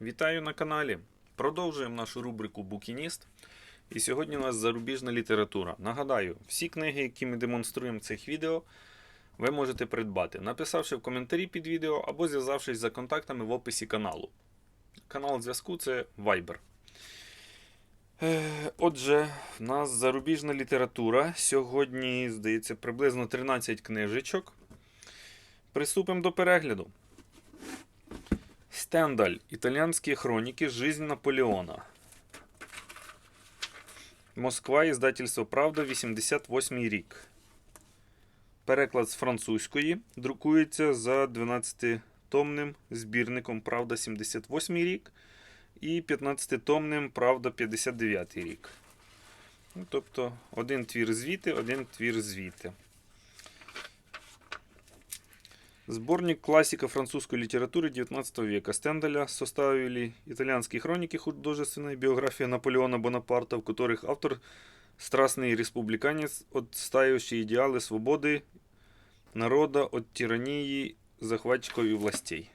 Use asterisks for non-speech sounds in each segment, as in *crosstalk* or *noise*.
Вітаю на каналі. Продовжуємо нашу рубрику Букініст. І сьогодні у нас зарубіжна література. Нагадаю, всі книги, які ми демонструємо в цих відео, ви можете придбати, написавши в коментарі під відео або зв'язавшись за контактами в описі каналу. Канал зв'язку це Viber. Е, Отже, в нас зарубіжна література. Сьогодні, здається, приблизно 13 книжечок. Приступимо до перегляду. Стендаль. Італіанські хроніки. Жизнь Наполеона. Москва. Іздательство Правда. 88 рік. Переклад з французької. Друкується за 12-томним збірником Правда 78 рік. І 15-томним Правда 59 рік. Ну, тобто один твір звіти, один твір звіти. Сборник классика французской литературы XIX века Стендаля составили итальянские хроники художественная биография Наполеона Бонапарта, в которых автор страстный республиканец, отстаивающий идеалы свободы народа от тирании захватчиков и властей.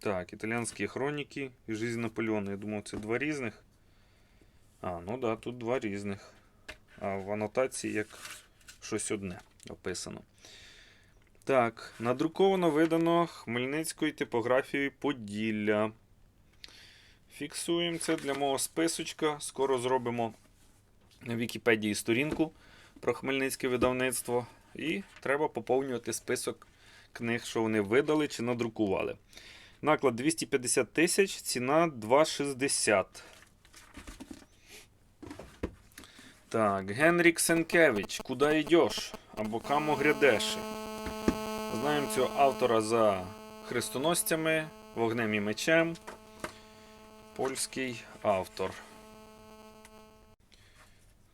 Так, итальянские хроники и жизнь Наполеона. Я думав, це два різних. А, ну да, тут два різних. А в анотації як щось одне описано. Так, надруковано видано Хмельницькою типографією Поділля. Фіксуємо це для мого списочка. Скоро зробимо на Вікіпедії сторінку про Хмельницьке видавництво. І треба поповнювати список книг, що вони видали чи надрукували. Наклад 250 тисяч, ціна 2,60. Так, Генрік Сенкевич, Куди йдеш? Або Камо грядеше. Знаємо цього автора за хрестоносцями, вогнем і мечем. Польський автор.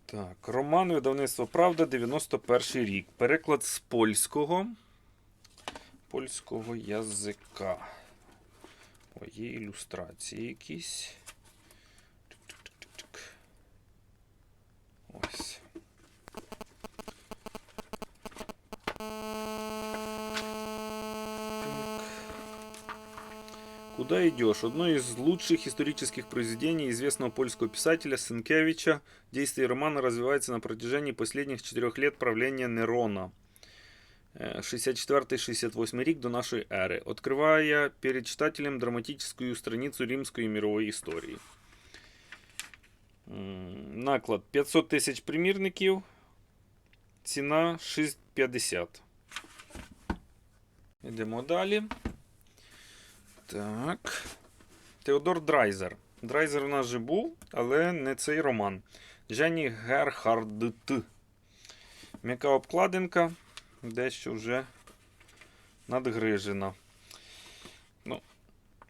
Так, роман видавництво Правда 91 рік. Переклад з польського. Польського язика. О, є ілюстрації якісь. Куда идешь? Одно из лучших исторических произведений известного польского писателя Сенкевича. Действие романа развивается на протяжении последних четырех лет правления Нерона. Е, 64-68 рік до нашої ери, открывая перед читателем драматическую страницу римской мировой истории. М, Наклад 500 тисяч примірників. Ціна 6,50. Йдемо далі. Так. Теодор Драйзер. Драйзер у нас же був, але не цей роман. Жені Герхардт. М'яка обкладинка. Дещо вже надгрижена. Ну,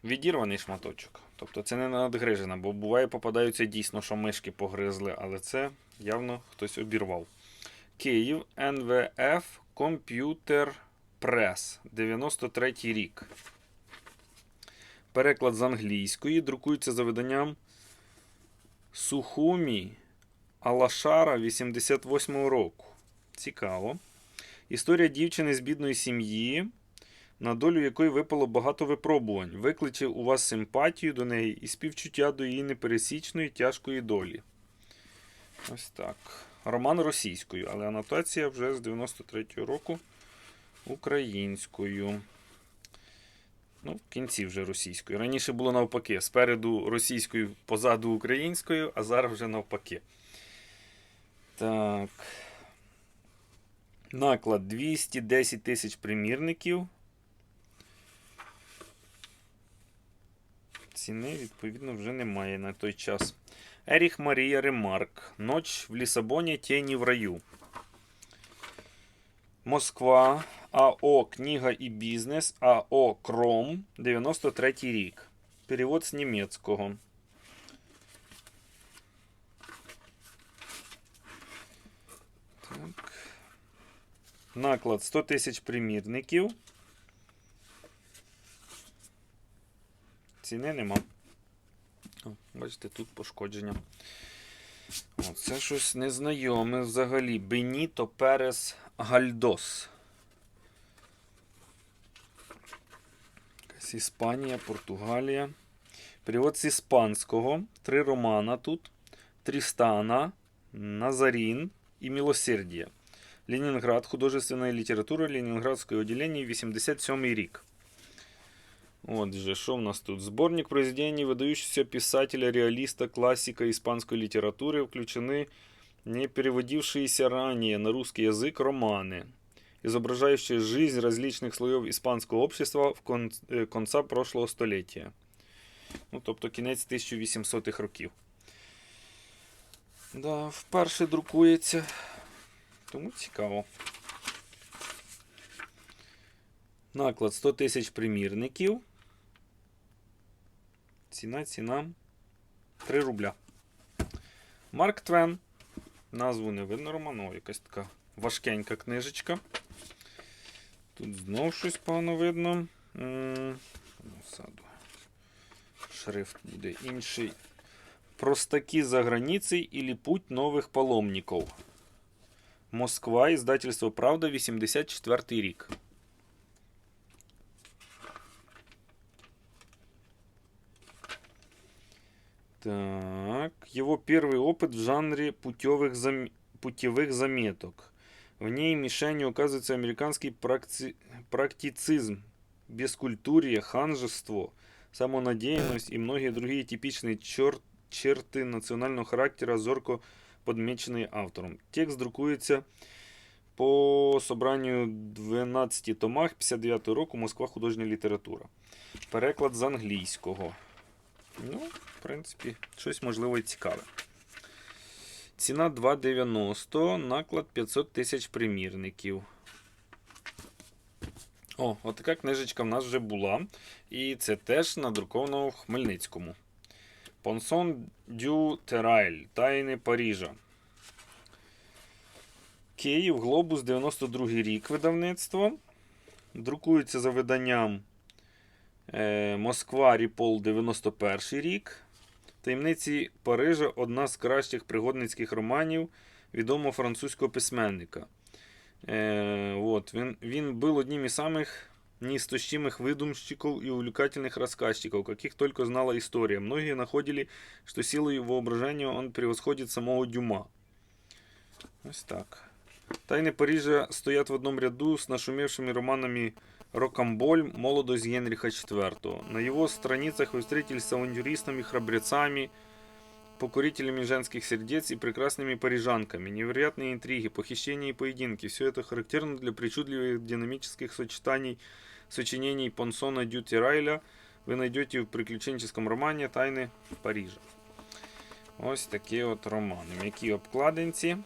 відірваний шматочок. Тобто це не надгрижена, бо буває попадаються дійсно, що мишки погризли, але це явно хтось обірвав. Київ НВФ Комп'ютер Прес 93 рік. Переклад з англійської друкується за виданням Сухумі Алашара 88 року. Цікаво. Історія дівчини з бідної сім'ї, на долю якої випало багато випробувань, викличе у вас симпатію до неї і співчуття до її непересічної тяжкої долі. Ось так. Роман російською, але анотація вже з 93-го року українською. Ну, в кінці вже російською. Раніше було навпаки. Спереду російською, позаду українською, а зараз вже навпаки. Так. Наклад 210 тисяч примірників. Ціни, відповідно, вже немає на той час. Еріх Марія Ремарк. Ноч в Лісабоні, тіні в раю. Москва. АО Книга і бізнес. АО Кром. 93 рік. Перевод з німецького. Так. Наклад 100 тисяч примірників. Ціни нема. О, бачите, тут пошкодження. О, це щось незнайоме взагалі. Беніто Перес Гальдос. нас Іспанія, Португалія. Перевод з іспанського. Три романа тут. Трістана, Назарін і Милосердие. Ленинград. Художественная література Ленинградського відділення, 87 рік. Отже, що в нас тут? Сборник произведений выдающегося писателя-реалиста, классика испанской литературы включены не переводившиеся ранее на русский язык романы, изображающие жизнь различных слоев испанского общества в кон... е, конца прошлого століття. Ну, тобто кінець 1800-х років. Да, вперше друкується. Тому цікаво. Наклад 100 тисяч примірників. Ціна, ціна 3 рубля. Марк Твен. Назву не видно роману, якась така важкенька книжечка. Тут знов щось погано видно. М, ну, саду. Шрифт буде інший. Простаки за границей или путь нових паломників. Москва, издательство Правда, 84 рік. Так, его первый опыт в жанре путевых, зам... путевых заметок. В ней мишенью оказывается американский практи... практицизм, бескультурье, ханжество, самонадеянность и многие другие типичные чер... черты национального характера, зорко подмеченные автором. Текст друкується по собранню 12 томах 59 року Москва художня література. Переклад з англійського. Ну, в принципі, щось можливо і цікаве. Ціна 2,90, наклад 500 тисяч примірників. О, отака книжечка в нас вже була. І це теж надруковано в Хмельницькому. Понсон дю Терайль. Тайни Парижа. Київ, Глобус, 92 рік видавництво. Друкується за виданням е, Москва Ріпол 91 рік. Таємниці Парижа одна з кращих пригодницьких романів відомого французького письменника. Е, вот, він, він був одним із самих неистощимых выдумщиков и увлекательных рассказчиков, каких только знала история. Многие находили, что силой воображения он превосходит самого Дюма. Ось так. Тайны Парижа стоят в одном ряду с нашумевшими романами «Рокамболь. Молодость Генриха IV». На его страницах вы встретились с авантюристами, храбрецами, покорителями женских сердец и прекрасными парижанками. Невероятные интриги, похищения и поединки. Все это характерно для причудливых динамических сочетаний сочинений Понсона Дюти Райля ви знайдете в приключенческом романі Тайни Парижа. Ось такі от романи. М'які обкладинці.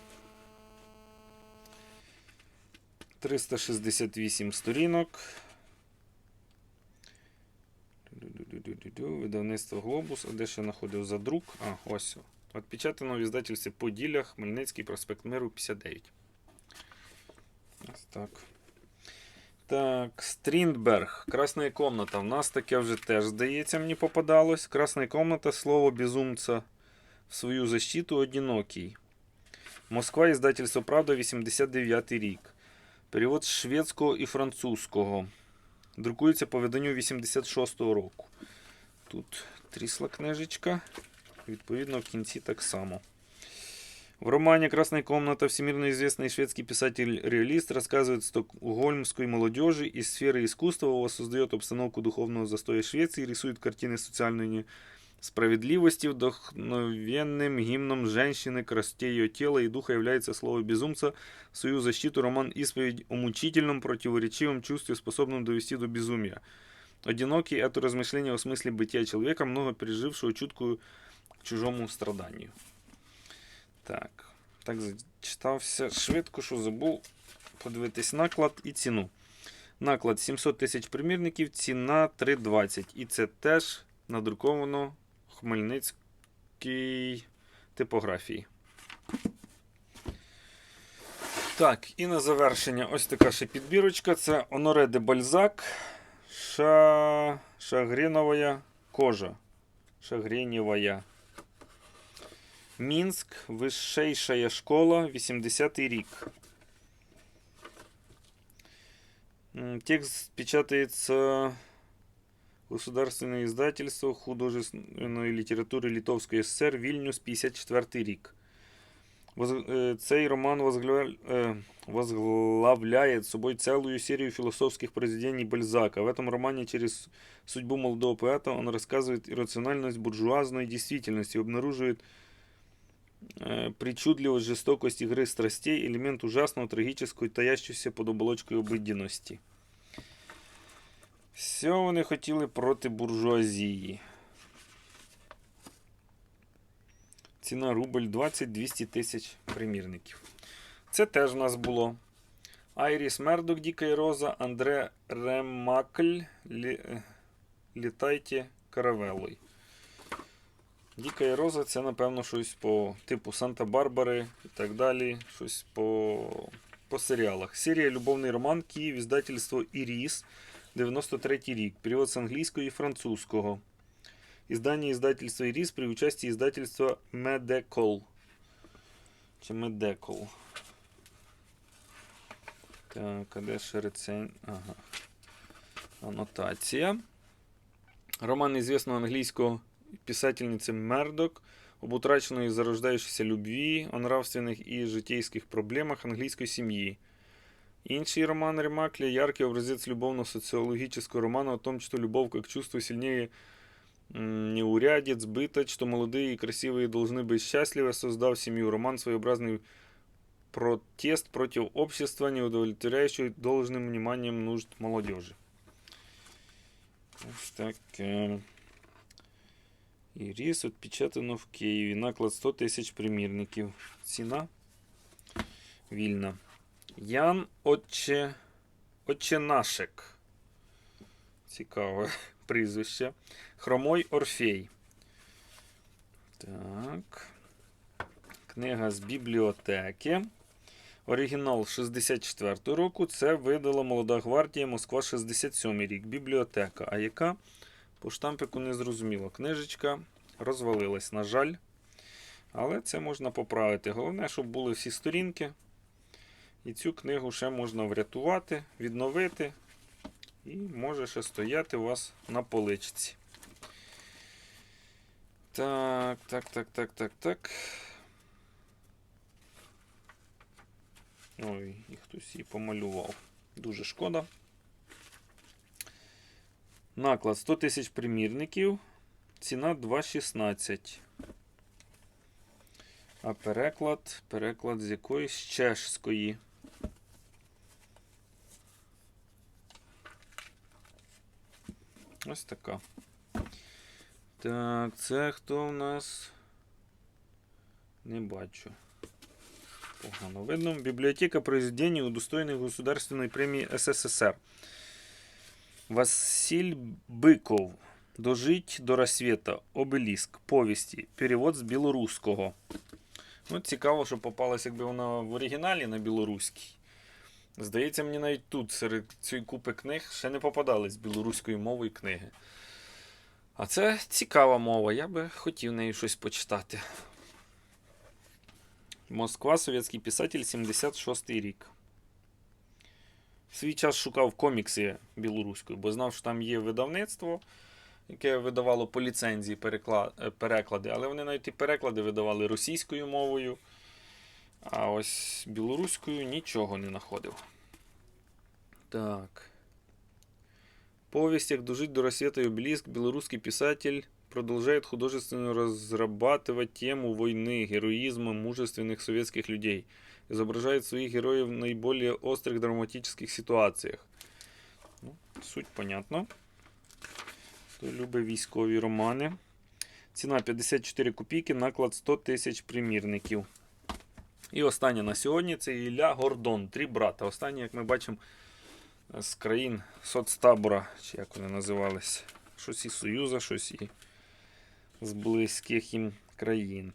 368 сторінок. Видавництво Глобус. А де ще знаходив за друк? А, ось. Отпечатано в іздательстві Поділля, Хмельницький проспект Миру 59. Ось так. Так, Стріндберг. Красна комната. У нас таке вже теж, здається, мені попадалось. Красна комната, слово безумца в свою защиту одинокий. Москва, издательство Правда, 89 рік. Перевод з шведського і французького. Друкується по виданню 86-го року. Тут трісла книжечка. Відповідно, в кінці так само. В романе «Красная комната» всемирно известный шведский писатель-реалист рассказывает стокгольмской молодежи из сферы искусства, воссоздает обстановку духовного застоя Швеции, рисует картины социальной несправедливости, вдохновенным гимном женщины, красоте ее тела и духа является слово безумца. В свою защиту роман «Исповедь о мучительном, противоречивом чувстве, способном довести до безумия». Одинокий – это размышление о смысле бытия человека, много пережившего чуткую к чужому страданию. Так, так зачитався швидко, що забув подивитись наклад і ціну. Наклад 700 тисяч примірників, ціна 3,20. І це теж надруковано в Хмельницькій типографії. Так, і на завершення ось така ще підбірочка. Це Оноре де Бальзак. Ша... Шагренова кожа. Шагренєвая. Мінськ, вищейшая школа, 80-й рік. Текст печатается Государственное издательство художественної літератури Литовської ССР Вільнюс 54 рік. Воз- е, Цей роман возгля- е, возглавляет собой целую серию философских произведений Бальзака. В этом романе через судьбу молодого поэта он рассказывает иррациональность буржуазной действительности, обнаруживает э, причудливость, жестокость игры страстей, элемент ужасного, трагического и таящегося под оболочкою обыденности. Все вони хотіли проти буржуазії. Ціна рубль 20-200 тисяч примірників. Це теж в нас було. Айріс Мердок, Діка і Роза, Андре Ремакль, Лі... Літайте Каравелой. Діка і Роза це, напевно, щось по типу Санта-Барбари і так далі. Щось по, по серіалах. Серія Любовний роман Київ, іздательство Іріс, 93 рік. Перевод з англійського і французького. Издание издательства «Ирис» при участии издательства «Медекол». Чи «Медекол». Так, а де ще рецен... Ага. Аннотація. Роман известного английского писательницы Мердок об утраченной зарождающейся любви, о нравственных и житейских проблемах английской семьи. Інший роман Ремакля – яркий образец любовно-социологического романа о том, что любовь как чувство сильнее м, неурядиц, быточ, что молодые и красивые должны быть счастливы, создав семью. Роман своеобразный протест против общества, не удовлетворяющего должным вниманием нужд молодежи. Ось таке. Іріс відпечатано в Києві. Наклад 100 тисяч примірників. Ціна вільна. Ян Отче... Отченашек. Цікаве *laughs* прізвище. Хромой Орфей. Так. Книга з бібліотеки. Оригінал 64 року. Це видала Молода гвардія Москва 67 рік. Бібліотека. А яка? По штампику не зрозуміло. Книжечка розвалилась, на жаль. Але це можна поправити. Головне, щоб були всі сторінки. І цю книгу ще можна врятувати, відновити. І може ще стояти у вас на поличці. Так, так, так, так, так, так. Ой, і хтось її помалював. Дуже шкода. Наклад 100 тисяч примірників. Ціна 2,16. А переклад, переклад з якоїсь чешської. Ось така. Так, це хто в нас? Не бачу. Погано видно. Библиотека произведений, удостоенных Государственной премии СССР. Василь Быков. Дожить до рассвета. Обеліск. Повісті. Перевод з білоруського. Ну, цікаво, що попалась, якби вона в оригіналі на білоруській. Здається, мені навіть тут серед цієї купи книг ще не попадались білоруської мовою книги. А це цікава мова, я би хотів нею щось почитати. Москва, совєтський писатель, 76 рік. В свій час шукав комікси білоруською, бо знав, що там є видавництво, яке видавало по ліцензії е, переклади, але вони навіть і переклади видавали російською мовою. А ось білоруською нічого не знаходив. Так. Повесть «Як дожить до рассвета и обелиск» белорусский писатель продолжает художественно разрабатывать тему войны, героизма мужественных советских людей. Изображает своих героев в наиболее острых драматических ситуациях. Ну, суть понятно. Хто любить військові романи. Ціна 54 копійки, наклад 100 тисяч примірників. І останнє на сьогодні це Ілля Гордон. Три брата. Останнє, як ми бачимо, з країн соцтабора, чи як вони називались. Щось із Союза, щось і з близьких їм країн.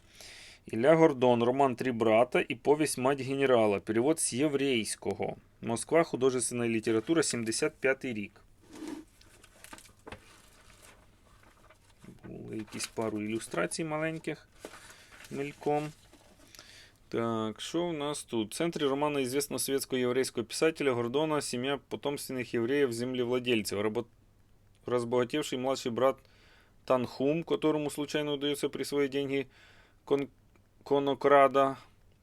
Ілля Гордон, роман Три брата і повість Мать генерала. Перевод з єврейського. Москва, художественна література, 75 рік. Були якісь пару ілюстрацій маленьких мельком. Так, что у нас тут? В центре романа известного советского еврейского писателя Гордона «Семья потомственных евреев-землевладельцев». Работ... разбогатевший младший брат Танхум, которому случайно удается присвоить деньги кон- конокрада,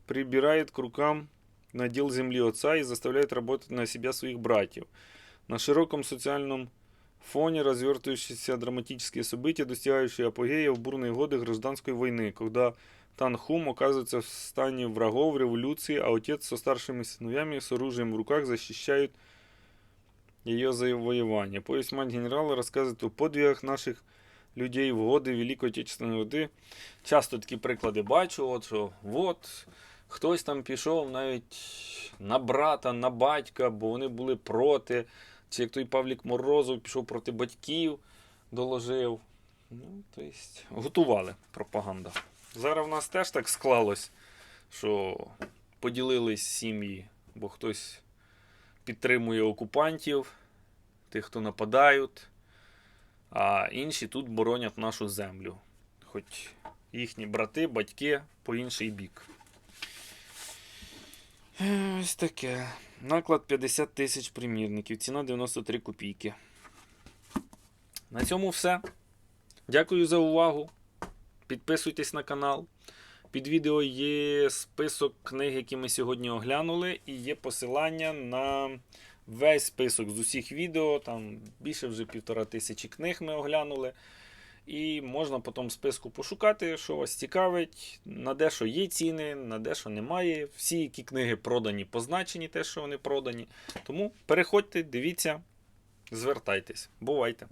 прибирает к рукам надел земли отца и заставляет работать на себя своих братьев. На широком социальном фоне развертывающиеся драматические события, достигающие апогея в бурные годы гражданской войны, когда Танхум оказывается в стане врагов революции, а отец со старшими сыновьями с оружием в руках защищают ее завоевание. Повесть мать генерала рассказывает о подвигах наших людей в годи Великої Отечественної війни. Часто такі приклади бачу, от що от хтось там пішов навіть на брата, на батька, бо вони були проти. Чи як той Павлік Морозов пішов проти батьків, доложив. Ну, тобто, готували пропаганда. Зараз в нас теж так склалось, що поділились сім'ї, бо хтось підтримує окупантів, тих, хто нападають, а інші тут боронять нашу землю. Хоч їхні брати, батьки по інший бік. Ось таке. Наклад 50 тисяч примірників, ціна 93 копійки. На цьому все. Дякую за увагу. Підписуйтесь на канал. Під відео є список книг, які ми сьогодні оглянули, і є посилання на весь список з усіх відео. Там більше вже півтора тисячі книг ми оглянули. І можна по тому списку пошукати, що вас цікавить, на де що є ціни, на де що немає. Всі, які книги продані, позначені, те, що вони продані. Тому переходьте, дивіться, звертайтесь. Бувайте!